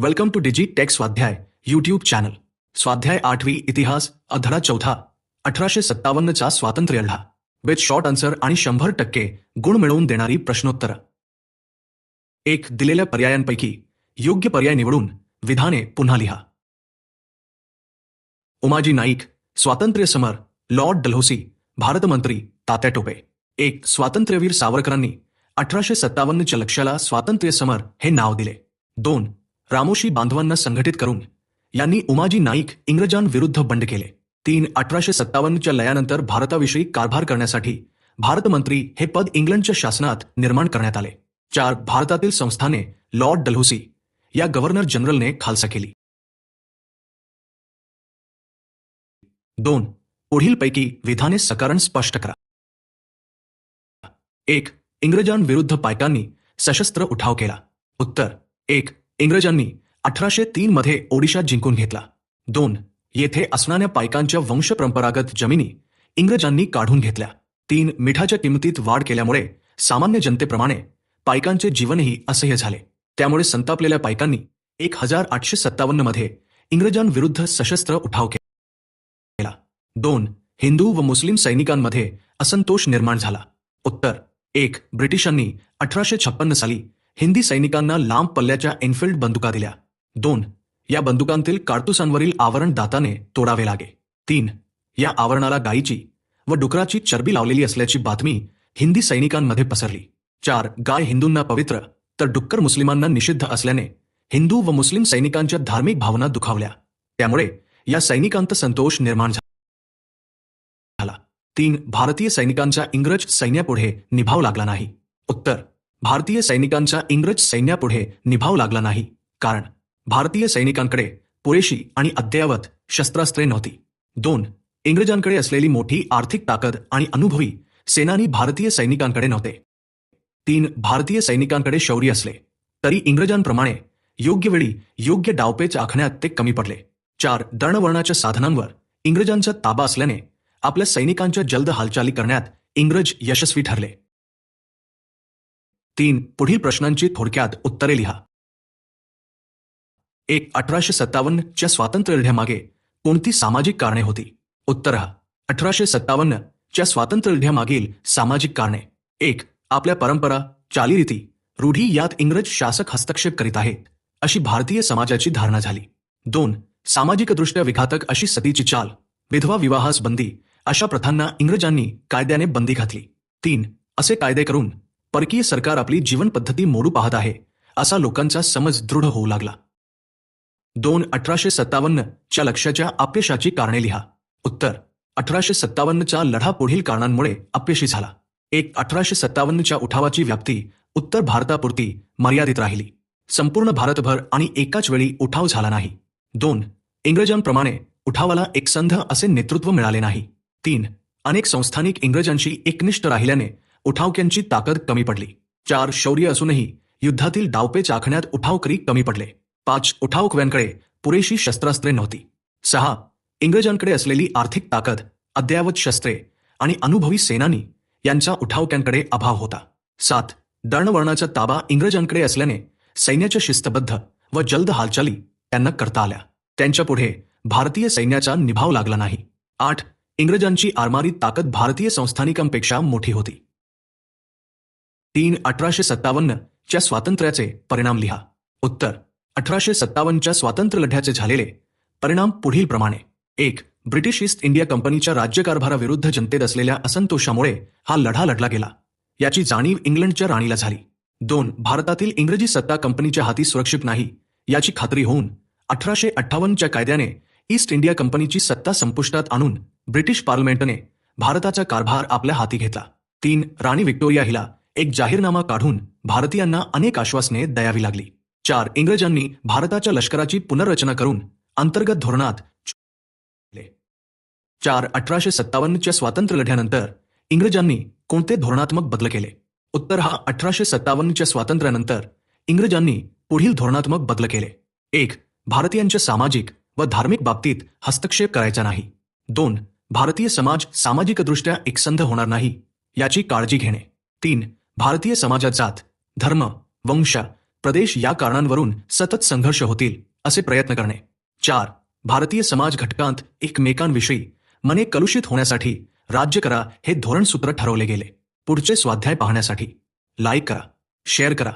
Welcome to Digi tech Swadhyay YouTube channel Swadhyay आठवी इतिहास अधडा चौथा अठराशे सत्तावन्नचा स्वातंत्र्य लढा. विथ शॉर्ट आन्सर आणि शंभर टक्के गुण मिळवून देणारी प्रश्नोत्तर. एक दिलेल्या पर्यायांपैकी योग्य पर्याय निवडून विधाने पुन्हा लिहा. उमाजी नाईक स्वातंत्र्य समर लॉर्ड डलहोसी भारतमंत्री तात्या टोपे. एक स्वातंत्र्यवीर सावरकरांनी अठराशे सत्तावन्नच्या लक्ष्याला स्वातंत्र्य समर हे नाव दिले. दोन रामोशी बांधवांना संघटित करून यांनी उमाजी नाईक इंग्रजांविरुद्ध बंड केले. तीन अठराशे सत्तावन्नच्या लयानंतर भारताविषयी कारभार करण्यासाठी भारतमंत्री हे पद इंग्लंडच्या शासनात निर्माण करण्यात आले. चार भारतातील संस्थाने लॉर्ड डलहौसी या गव्हर्नर जनरलने खालसा केली. दोन पुढीलपैकी विधाने सकारण स्पष्ट करा. एक इंग्रजांविरुद्ध पायकांनी सशस्त्र उठाव केला. उत्तर एक इंग्रजांनी अठराशे तीन मध्ये ओडिशा जिंकून घेतला. दोन येथे असणाऱ्या पायकांच्या वंशपरंपरागत जमिनी इंग्रजांनी काढून घेतल्या. तीन मिठाच्या किमतीत वाढ केल्यामुळे सामान्य जनतेप्रमाणे पायकांचे जीवनही असह्य झाले. त्यामुळे संतापलेल्या पायकांनी एक हजार आठशे सत्तावन्नमध्ये इंग्रजांविरुद्ध सशस्त्र उठाव केला. दोन हिंदू व मुस्लिम सैनिकांमध्ये असंतोष निर्माण झाला. उत्तर एक ब्रिटिशांनी अठराशे छप्पन्न साली हिंदी सैनिकांना लांब पल्ल्याच्या एनफिल्ड बंदुका दिल्या. दोन या बंदुकांतील काडतुसांवरील आवरण दाताने तोडावे लागे. तीन या आवरणाला गायीची व डुकराची चरबी लावलेली असल्याची बातमी हिंदी सैनिकांमध्ये पसरली. चार गाय हिंदूंना पवित्र तर डुक्कर मुस्लिमांना निषिद्ध असल्याने हिंदू व मुस्लिम सैनिकांच्या धार्मिक भावना दुखावल्या. त्यामुळे या सैनिकांत संतोष निर्माण झाला. तीन भारतीय सैनिकांचा इंग्रज सैन्यापुढे निभाव लागला नाही. उत्तर भारतीय सैनिकांचा इंग्रज सैन्यापुढे निभाव लागला नाही. कारण भारतीय सैनिकांकडे पुरेशी आणि अद्ययावत शस्त्रास्त्रे नव्हती. दोन इंग्रजांकडे असलेली मोठी आर्थिक ताकद आणि अनुभवी सेनानी भारतीय सैनिकांकडे नव्हते. तीन भारतीय सैनिकांकडे शौर्य असले तरी इंग्रजांप्रमाणे योग्य वेळी योग्य डावपेच आखण्यात ते कमी पडले. चार दळणवळणाच्या साधनांवर इंग्रजांचा ताबा असल्याने आपल्या सैनिकांच्या जलद हालचाली करण्यात इंग्रज यशस्वी ठरले. तीन पुढील प्रश्नांची थोडक्यात उत्तरे लिहा. एक अठराशे सत्तावन्न च्या स्वातंत्र्य लढ्यामागे कोणती सामाजिक कारणे होती? उत्तर हा अठराशे सत्तावन्न च्या स्वातंत्र्य लढ्यामागील सामाजिक कारणे. एक आपल्या परंपरा चालीरीती रूढी यात इंग्रज शासक हस्तक्षेप करीत आहेत अशी भारतीय समाजाची धारणा झाली. दोन सामाजिकदृष्ट्या विघातक अशी सतीची चाल विधवा विवाहास बंदी अशा प्रथांना इंग्रजांनी कायद्याने बंदी घातली. तीन असे कायदे करून परकीय सरकार आपली जीवन पद्धती मोडू पाहत आहे असा लोकांचा समज दृढ होऊ लागला. दोन अठराशे सत्तावन्न च्या लक्ष्याच्या अपयशाची कारणे लिहा. उत्तर अठराशे सत्तावन्नचा लढा पुढील कारणांमुळे अपयशी झाला. एक अठराशे सत्तावन्नच्या उठावाची व्याप्ती उत्तर भारतापुरती मर्यादित राहिली. संपूर्ण भारतभर आणि एकाच वेळी उठाव झाला नाही. दोन इंग्रजांप्रमाणे उठावाला एकसंध असे नेतृत्व मिळाले नाही. तीन अनेक संस्थानिक इंग्रजांशी एकनिष्ठ राहिल्याने उठावक्यांची ताकद कमी पडली. चार शौर्य असूनही युद्धातील डावपेच आखण्यात उठावकरी कमी पडले. पाच उठावकव्यांकडे पुरेशी शस्त्रास्त्रे नव्हती. सहा इंग्रजांकडे असलेली आर्थिक ताकद अद्ययावत शस्त्रे आणि अनुभवी सेनानी यांचा उठावक्यांकडे अभाव होता. सात दळणवळणाचा ताबा इंग्रजांकडे असल्याने सैन्याच्या शिस्तबद्ध व जलद हालचाली त्यांना करता आल्या. त्यांच्यापुढे भारतीय सैन्याचा निभाव लागला नाही. आठ इंग्रजांची आरमारी ताकद भारतीय संस्थानिकांपेक्षा मोठी होती. तीन अठराशे सत्तावन्न च्या स्वातंत्र्याचे परिणाम लिहा. उत्तर अठराशे सत्तावन्नच्या स्वातंत्र्य लढ्याचे झालेले परिणाम पुढील प्रमाणे. एक ब्रिटिश ईस्ट इंडिया कंपनीच्या राज्यकारभाराविरुद्ध जनतेत असलेल्या असंतोषामुळे हा लढा लढला गेला. याची जाणीव इंग्लंडच्या राणीला झाली. दोन भारतातील इंग्रजी सत्ता कंपनीच्या हाती सुरक्षित नाही याची खात्री होऊन अठराशे अठ्ठावन्नच्या कायद्याने ईस्ट इंडिया कंपनीची सत्ता संपुष्टात आणून ब्रिटिश पार्लमेंटने भारताचा कारभार आपल्या हाती घेतला. तीन राणी व्हिक्टोरिया हिला एक जाहीरनामा काढून भारतीयांना अनेक आश्वासने द्यावी लागली. चार इंग्रजांनी भारताच्या लष्कराची पुनर्रचना करून अंतर्गत धोरणात चार अठराशे सत्तावन्नच्या स्वातंत्र्य लढ्यानंतर इंग्रजांनी कोणते धोरणात्मक बदल केले? उत्तर हा अठराशे सत्तावन्नच्या स्वातंत्र्यानंतर इंग्रजांनी पुढील धोरणात्मक बदल केले. एक भारतीयांच्या सामाजिक व धार्मिक बाबतीत हस्तक्षेप करायचा नाही. दोन भारतीय समाज सामाजिकदृष्ट्या एकसंध होणार नाही याची काळजी घेणे. तीन भारतीय समाजात जात धर्म वंश प्रदेश या कारणांवरून सतत संघर्ष होतील असे प्रयत्न करणे. चार भारतीय समाज घटकांत एकमेकांविषयी मने कलुषित होण्यासाठी राज्य करा हे धोरणसूत्र ठरवले गेले. पुढचे स्वाध्याय पाहण्यासाठी. लाईक करा शेअर करा.